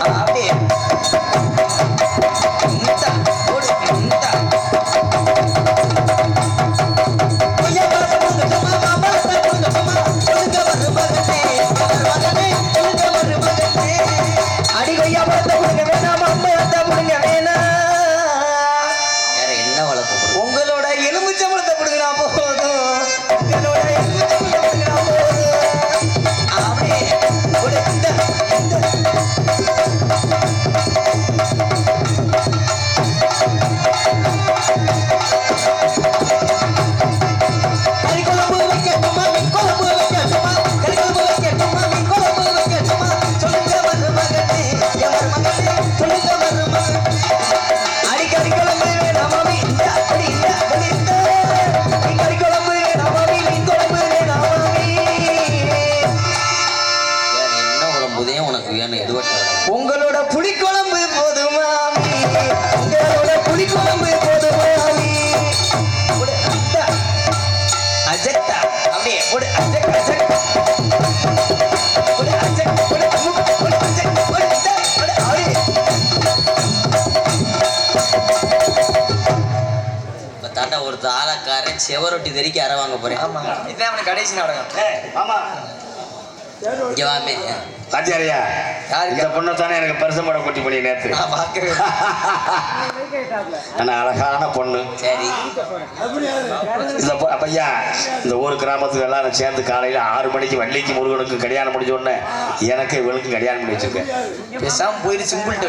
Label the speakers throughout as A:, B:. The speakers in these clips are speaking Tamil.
A: அப்படியே
B: ஆளக்காரன் செவரொட்டி தெறிக்க அரை வாங்க போறேன்.
A: ஆமா. இதான் அவனுக்கு கடைசி நாடகம்.
C: ஆமா.
B: இங்க வாமே
C: ஆச்சாரியா? இந்த பொண்ணை தானே எனக்கு பரிசு படம் கொட்டி பண்ணி
A: இல்லை.
C: ஆனா அழகான பொண்ணு.
B: சரி.
C: இந்த அப்பையா இந்த ஊர் கிராமத்துல எல்லாரும் சேர்ந்து காலையில ஆறு மணிக்கு வள்ளிக்கு முருகனுக்கு கல்யாணம் முடிஞ்ச உடனே எனக்கு இவளுக்கும் கல்யாணம் பண்ணி வச்சிருக்கேன்.
A: பேசாம போயிட்டு சிம்பிள்கிட்ட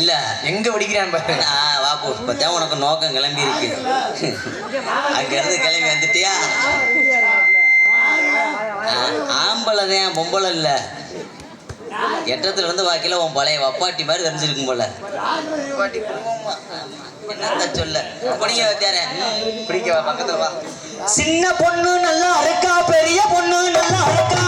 B: இல்ல.
A: எங்க வெடிக்கிறான் பாரு
B: ஆ வாப்பு இப்பதான் உனக்கு நோக்கம் கிளம்பி இருக்கு. அங்க இருந்து கிளம்பி வந்துட்டியா? ஆம்பளை தான் பொம்பளை இல்ல. எட்டத்துல இருந்து வாக்கில உன் பழைய வப்பாட்டி மாதிரி தெரிஞ்சிருக்கும் போல. சொல்ல? படிக்க வைத்தாரே
A: பிடிக்க பக்கத்துல வா.
D: சின்ன பொண்ணு நல்லா இருக்கா பெரிய பொண்ணு நல்லா இருக்கா?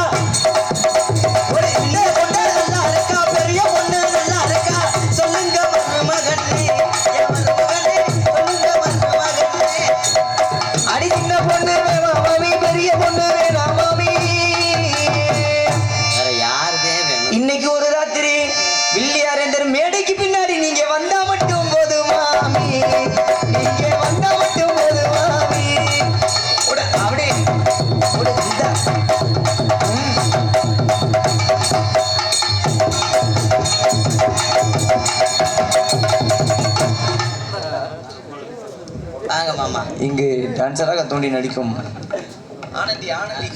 A: டான்சராக தோண்டி நடிக்கும்.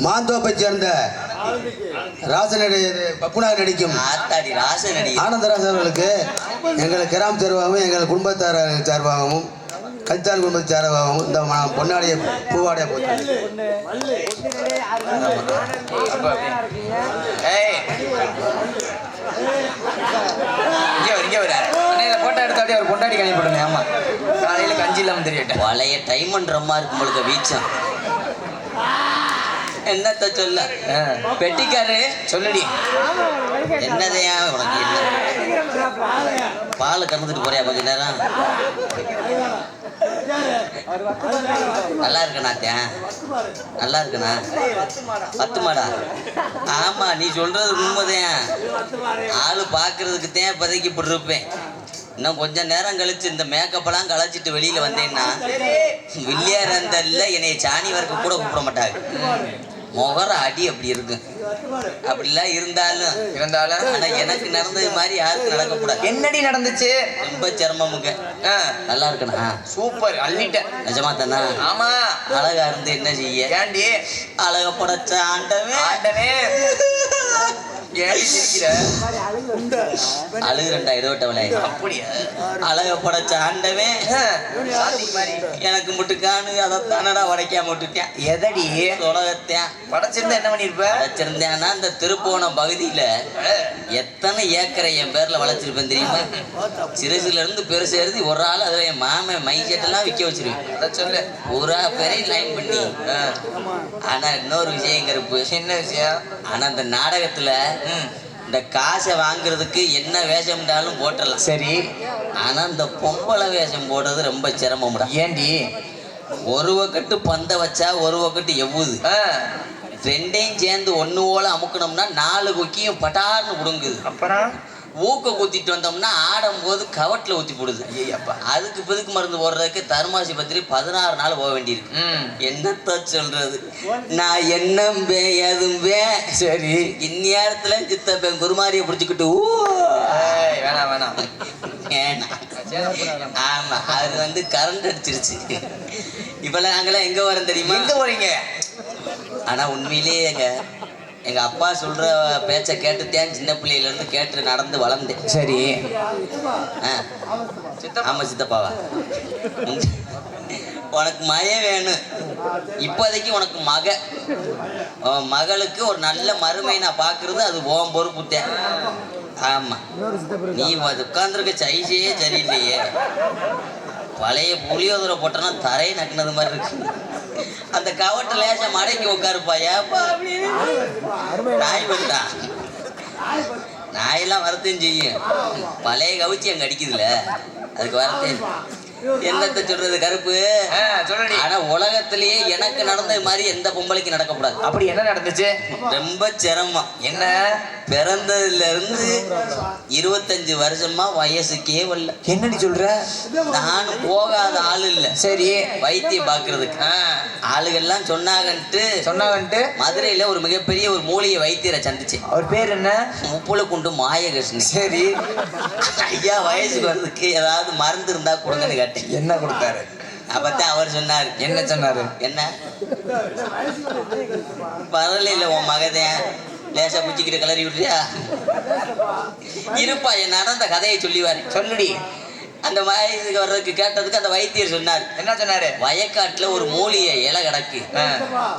E: மாந்தோப்பை சேர்ந்த ராசனடி பப்புனாக நடிக்கும். ஆனந்தராஜ் அவர்களுக்கு எங்கள் கிராம சார்பாகவும் எங்கள் குடும்பத்தார் சார்பாகவும் கல்ச்சான் குடும்பத்து சார்பாகவும் இந்த பொன்னாடைய பூவாடைய போட்டு
A: இங்க வர இங்க இதை போட்டோ எடுத்து அப்படியே அவர் பொண்டாடி கணி போடுங்க இல்லாம தெரியட்டும்
B: பழைய டைமண்ட் இருக்கும் பொழுது வீச்சம். என்னத்த சொல்ல. பெட்டிக்காரு
A: சொல்லுடி.
B: என்னதையா உனக்கு என்ன பால் கறந்துட்டு போறியா கொஞ்ச நேரம்? நல்லா இருக்கணா தேன் நல்லா இருக்கணா பத்து மாடா? ஆமா நீ சொல்றது உண்மைதான். ஆளு பாக்குறதுக்கு தேன் இப்போதைக்கு இப்படி இருப்பேன். இன்னும் கொஞ்ச நேரம் கழிச்சு இந்த மேக்கப்பெல்லாம் களைச்சிட்டு வெளியில வந்தேன்னா வில்லியாரந்தல்ல என்னைய சாணி வரைக்கும் கூட கூப்பிட மாட்டாங்க முகர அடி அப்படி இருக்கு. அப்படிலாம் இருந்தாலும்
A: இருந்தாலும்
B: ஆனா எனக்கு நடந்தது மாதிரி யாருக்கும் நடக்கக்கூடாது.
A: என்னடி நடந்துச்சு?
B: ரொம்ப சிரமமுங்க. நல்லா இருக்கணா
A: சூப்பர் அள்ளிட்டேன்.
B: நிஜமா தானா?
A: ஆமா.
B: அழகா இருந்து என்ன செய்ய?
A: ஏண்டி
B: அழக படைச்ச ஆண்டவே
A: ஆண்டனே சிரிக்கிற
B: அழுகுறண்டா இருவட்டவளை. அழக படைச்ச ஆண்டவே
A: ஆ, சாதி மாதிரி
B: எனக்கு முட்டுக்கானு அதை தானடா உடைக்காம விட்டுட்டேன்
A: எதடி?
B: உலகத்தேன்
A: படைச்சிருந்தா என்ன பண்ணிருப்ப?
B: இந்த திருப்போணம் பகுதியில எத்தனை ஏக்கரை என் பேர்ல வளைச்சிருப்பேன் தெரியுமா? சிறுசுல இருந்து பெருசு எழுதி ஒரு ஆள் அதுல என் மாமன் மை செட்டெல்லாம் விற்க வச்சிருவேன்.
A: சொல்லு.
B: பூரா பேரையும் லைன் பண்ணி. ஆனா இன்னொரு விஷயம் கருப்பு
A: என்ன விஷயம்?
B: ஆனா இந்த நாடகத்துல இந்த காசை வாங்குறதுக்கு என்ன வேஷம்டாலும் போட்டுடலாம்.
A: சரி.
B: ஆனா இந்த பொம்பளை வேஷம் போடுறது ரொம்ப சிரமம்டா.
A: ஏண்டி
B: ஒரு வக்கட்டு பந்த வச்சா ஒரு வக்கட்டு எவ்வுது? ரெண்டையும் சேர்ந்து ஒண்ணு போல அமுக்கணும்னா நாலு கொக்கியும் பட்டார்னு புடுங்குது.
D: அப்புறம்?
B: ஊக்க குத்திட்டு வந்தோம்னா ஆடும்போது கவட்டில் ஊற்றி போடுது.
D: ஐயப்பா
B: அதுக்கு பிதுக்கு மருந்து போடுறதுக்கு தருமாசி பத்திரி பதினாறு நாள் போக வேண்டியிருக்கு. என்னத்த சொல்றது? நான் என்னம்பே எதும்பே
D: சரி.
B: இந்நேரத்துல சித்தப்பேன் குருமாரியை பிடிச்சிக்கிட்டு ஊ.
D: ஏய், வேணாம் வேணாம்.
B: ஏன்னா. ஆமா அது வந்து கரண்ட் அடிச்சிருச்சு. இப்பெல்லாம் நாங்கெல்லாம் எங்க வரோம் தெரியுமா?
D: எங்க போறீங்க?
B: ஆனா உண்மையிலேயே எங்க எங்க அப்பா சொல்ற பேச்சை கேட்டுத்தேன் சின்ன பிள்ளையில இருந்து கேட்டு நடந்து வளர்ந்தேன்
D: சரி.
B: ஆ. ஆமா சித்தப்பாவா? உன்- உனக்கு மய வேணும். இப்போதைக்கு உனக்கு மக. மகளுக்கு ஒரு நல்ல மறுமை நான் பார்க்கறது அது ஓம் பொறுப்புத்தேன் ஆமா. நீ உட்காந்துருக்க சைஸே சரியில்லையே. பழைய புளியோதரை போட்டோன்னா தரையை நக்குனது மாதிரி இருக்கு. அந்த கவட்டை லேசா மடக்கி உட்காருப்பா ஏப்பா அப்படின்னு நாய் வந்துட்டா. நாயெல்லாம் வரத்தையும் செய்யும். பழைய கவிச்சி அங்க அடிக்குதுல. அதுக்கு வரத்தையும் என்னத்த சொல்றது கருப்பு? ஆனா உலகத்திலேயே எனக்கு நடந்த மாதிரி எந்த பொம்பளைக்கு நடக்கக்கூடாது.
D: அப்படி என்ன நடந்துச்சு?
B: ரொம்ப சிரமம்.
D: என்ன?
B: பிறந்ததுல இருந்து இருபத்தஞ்சு வருஷமா வயசுக்கே வரல.
D: என்னடி சொல்ற?
B: நான் போகாத ஆள் இல்ல.
D: சரி.
B: வைத்தியம் பாக்குறதுக்கு
D: ஆ,
B: ஆளுகள்லாம் சொன்னாங்கன்ட்டு
D: சொன்னாங்கன்ட்டு?
B: மதுரையில ஒரு மிகப்பெரிய ஒரு மூலிகை வைத்தியரை சந்திச்சேன்.
D: அவர் பேர் என்ன?
B: முப்புல குண்டு மாயகிருஷ்ணன்.
D: சரி.
B: ஐயா வயசுக்கு வர்றதுக்கு ஏதாவது மருந்து இருந்தா கொடுங்கன்னு கேட்டேன்.
D: என்ன கொடுத்தாரு?
B: அப்பத்தான் அவர் சொன்னார்.
D: என்ன சொன்னாரு?
B: என்ன? பரவாயில்ல உன் மகதேன் லேசா குச்சிக்கிட்டு கிளறி விட்டுறியா இருப்பா என் நடந்த கதையை சொல்லிவாரு.
D: சொல்லுடி.
B: அந்த வயசுக்கு வர்றதுக்கு கேட்டதுக்கு அந்த வைத்தியர் சொன்னார்.
D: என்ன சொன்னாரு?
B: வயக்காட்டுல ஒரு மூலிகை இலை கிடக்கு.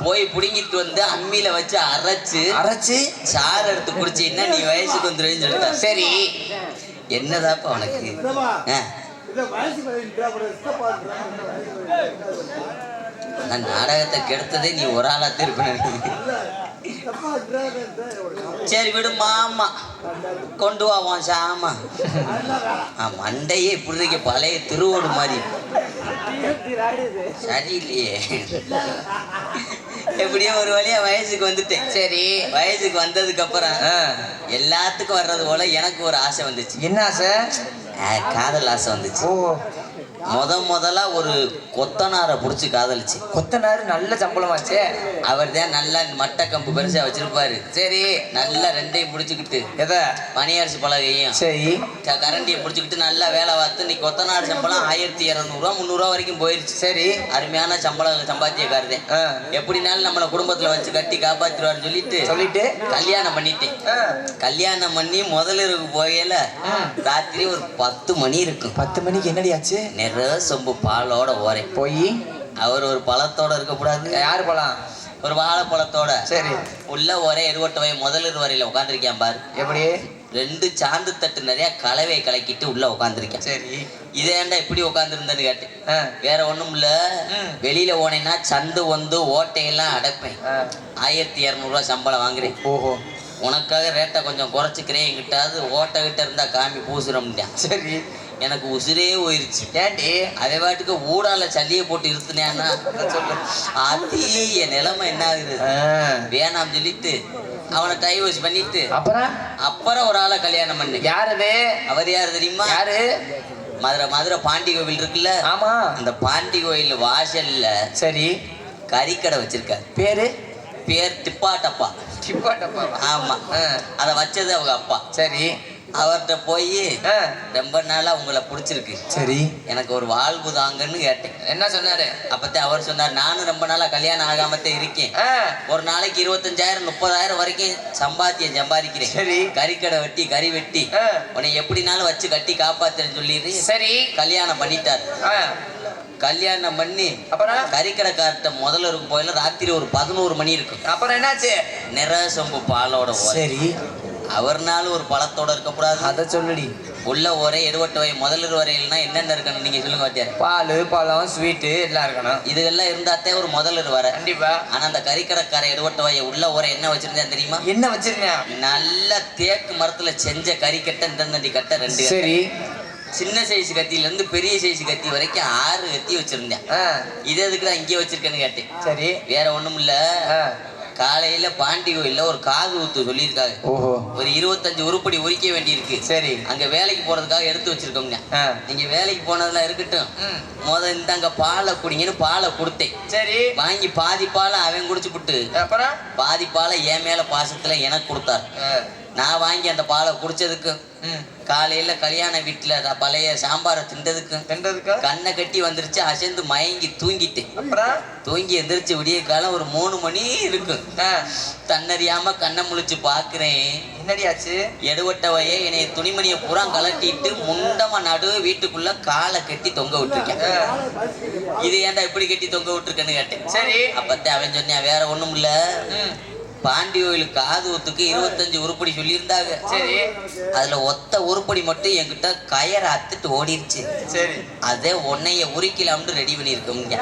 B: போய் புடுங்கிட்டு வந்து அம்மியில வச்சு அரைச்சு
D: அரைச்சு?
B: சாறு எடுத்து குடிச்சீங்கன்னா நீ வயசுக்கு வந்துருன்னு சொல்லிட்டார்.
D: சரி.
B: என்னதாப்பா உனக்கு? நாடகத்தை கெடுத்ததே நீ ஒரு ஆளா திருப்பின சரி விடு மாமா. கொண்டு வா உன் சாமா. மண்டையே இப்படி இருக்க பழைய திருவோடு மாதிரி. சரியில்லையே. எப்படியோ ஒரு வழியா வயசுக்கு வந்துட்டேன்.
D: சரி
B: வயசுக்கு வந்ததுக்கு அப்புறம் எல்லாத்துக்கும் வர்றது போல எனக்கு ஒரு ஆசை வந்துச்சு.
D: என்ன ஆசை?
B: காதல் ஆசை வந்துச்சு.
D: ஓ.
B: முத முதலா ஒரு கொத்தனாரை புடிச்சு காதலிச்சு.
D: கொத்தனாரு நல்ல சம்பளமாச்சே.
B: அவர் தான் நல்லா மட்டை கம்பு பெருசா வச்சிருப்பாரு.
D: சரி
B: நல்லா ரெண்டையும் பிடிச்சிக்கிட்டு.
D: எதை?
B: பனியரிசி பலகையும்.
D: சரி.
B: கரண்டியை பிடிச்சிக்கிட்டு நல்லா வேலை பார்த்து நீ கொத்தனார் சம்பளம் ஆயிரத்தி இரநூறுவா முந்நூறுவா வரைக்கும் போயிருச்சு.
D: சரி.
B: அருமையான சம்பளம் சம்பாத்தியக்காரதேன்
D: ஆ,
B: எப்படினாலும் நம்மளை குடும்பத்துல வச்சு கட்டி காப்பாத்திடுவாருன்னு சொல்லிட்டு
D: சொல்லிட்டு?
B: கல்யாணம் பண்ணிட்டேன். கல்யாணம் பண்ணி முதலிரவு போகையில ராத்திரி ஒரு பத்து மணி இருக்கும்.
D: பத்து மணிக்கு என்னடி ஆச்சு?
B: நிற சொம்பு பாலோட ஓரேன்
D: போய்.
B: அவர் ஒரு பழத்தோட இருக்கக்கூடாது.
D: யாரு போலாம்
B: ஒரு வாழைப்பழத்தோட.
D: சரி.
B: உள்ள ஒரே இருவட்ட வய முதலிரு வரையில உட்காந்துருக்கேன் பாரு.
D: எப்படி?
B: ரெண்டு சாந்து தட்டு நிறைய கலவையை கலக்கிட்டு உள்ள உட்காந்துருக்கேன்
D: சரி.
B: இதே ஏன்டா இப்படி உட்காந்துருந்தேன்னு கேட்டேன். வேற ஒண்ணும் இல்ல. வெளியில போனேன்னா சந்து வந்து ஓட்டையெல்லாம் அடைப்பேன். ஆயிரத்தி இரநூறுவா சம்பளம் வாங்குறேன்.
D: ஓஹோ.
B: உனக்காக ரேட்டை கொஞ்சம் குறைச்சிக்கிறேன். எங்கிட்டாவது ஓட்டை கிட்ட இருந்தா காமி பூசுறோம்ட்டான்
D: சரி.
B: எனக்கு உசுரே போயிருச்சு.
D: ஏண்டி
B: அதே பாட்டுக்கு ஊடால சல்லியை போட்டு இருத்துனேன்னா? என் நிலைமை என்ன ஆகுது? வேணாம் சொல்லிட்டு அவனை டைவர்ஸ் பண்ணிட்டு
D: அப்புறம்?
B: அப்புறம் ஒரு ஆளை கல்யாணம் பண்ணு.
D: யார்
B: அவர் யார் தெரியுமா?
D: யாரு?
B: மதுரை மதுரை பாண்டி கோவில் இருக்குல்ல?
D: ஆமா.
B: அந்த பாண்டி கோயில் வாசல்ல
D: சரி.
B: கறிக்கடை வச்சிருக்காரு.
D: பேரு?
B: பேர் திப்பாட்டப்பா.
D: டிப்பாட்டப்பாவா
B: ஆமா.
D: ஆ,
B: அதை வச்சது அவங்க அப்பா.
D: சரி.
B: அவர்கிட்ட போய் ரொம்ப நாளா உங்களை பிடிச்சிருக்கு.
D: சரி.
B: எனக்கு ஒரு வாழ்வு தாங்கன்னு கேட்டேன்.
D: என்ன சொன்னாரு?
B: அப்பத்தே அவர் சொன்னார் நானும் ரொம்ப நாளா கல்யாணம் ஆகாமத்தே இருக்கேன். ஒரு நாளைக்கு இருபத்தஞ்சாயிரம் முப்பதாயிரம் வரைக்கும் சம்பாத்தியம் சம்பாதிக்கிறேன்.
D: சரி.
B: கறிக்கடை வெட்டி கறி வெட்டி. உன்னை எப்படினாலும் வச்சு கட்டி காப்பாத்துறேன்னு சொல்லிடு
D: சரி.
B: கல்யாணம் பண்ணிட்டார். கல்யாணம் பண்ணி
D: அப்புறம்?
B: கறிக்கடைக்கார்ட்ட முதல்ல இருக்கும் போயில ராத்திரி ஒரு பதினோரு மணி இருக்கும்.
D: அப்புறம் என்னாச்சு?
B: நிற சொம்பு பாலோட.
D: சரி.
B: அவர்னாலும் ஒரு பழத்தோட இருக்கக்கூடாது.
D: அத சொல்லுடி.
B: உள்ள ஒரே இருபட்டு வரை முதலிரு வரையில்னா என்னென்ன இருக்கணும் நீங்க சொல்லுங்க வாத்தியார்
D: பால் பழம் ஸ்வீட்டு எல்லாம் இருக்கணும்.
B: இதுகெல்லாம் இருந்தாத்தே ஒரு முதலிரு வர.
D: கண்டிப்பா.
B: ஆனா அந்த கறிக்கடைக்கார எடுவட்ட வய உள்ள ஒரே என்ன வச்சிருந்தேன் தெரியுமா?
D: என்ன வச்சிருந்தேன்?
B: நல்ல தேக்கு மரத்துல செஞ்ச கறிக்கட்டை இந்த கட்டை ரெண்டு.
D: சரி.
B: சின்ன சைஸ் கத்தியில இருந்து பெரிய சைஸ் கத்தி வரைக்கும் ஆறு கத்தி வச்சிருந்தேன். இது எதுக்கு தான் இங்கே வச்சிருக்கேன்னு கேட்டேன்.
D: சரி.
B: வேற ஒண்ணும் இல்ல. காலையில பாண்டி கோயில்ல ஒரு காது ஊத்து சொல்லியிருக்காங்க
D: ஓஹோ.
B: ஒரு இருபத்தஞ்சு உருப்படி உரிக்க வேண்டியிருக்கு.
D: சரி.
B: அங்க வேலைக்கு போறதுக்காக எடுத்து வச்சிருக்கோங்க
D: ஆ.
B: நீங்க வேலைக்கு போனதெல்லாம் இருக்கட்டும். முத இந்தாங்க பாலை குடிங்கன்னு பாலை கொடுத்தேன்.
D: சரி.
B: வாங்கி பாதி பாலை அவன் குடிச்சு புட்டு.
D: அப்புறம்?
B: பாதி பாலை என் மேல பாசத்துல எனக்கு கொடுத்தார். நான் வாங்கி அந்த பாலை குடிச்சதுக்கு. காலையில கல்யாண வீட்டுல பழைய சாம்பாரை தின்றதுக்கு
D: தின்றதுக்கா?
B: கண்ணை கட்டி வந்துருச்சு அசைந்து மயங்கி தூங்கிட்டேன். தூங்கி எந்திரிச்சு விடிய காலம் ஒரு மூணு மணி இருக்கு.
D: ஆ.
B: தன்னறியாம கண்ணை முழிச்சு பாக்குறேன்.
D: என்னடி ஆச்சு
B: எடுவட்டவையே என்னைய துணிமணியை பூரா கலட்டிட்டு முண்டமா நடு வீட்டுக்குள்ள காலை கட்டி தொங்க விட்டுருக்கேன். இது ஏன்டா இப்படி கட்டி தொங்க விட்டுருக்கேன்னு கேட்டேன்.
D: சரி.
B: அப்பத்தான் அவன் சொன்னான் வேற ஒண்ணும் இல்ல. பாண்டி கோயிலுக்கு காது ஊத்துக்கு இருபத்தஞ்சு உருப்படி சொல்லியிருந்தாங்க.
D: சரி.
B: அதுல ஒத்த உருப்படி மட்டும் என்கிட்ட கயரை அத்துட்டு ஓடிருச்சு.
D: சரி.
B: அதே உன்னைய உரிக்கலாம்னு ரெடி பண்ணியிருக்கோங்க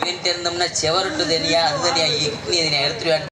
B: இவன் இருந்தோம்னா செவரட்டு தனியா அது தனியா கிட்னி தனியா எடுத்துருவேன்.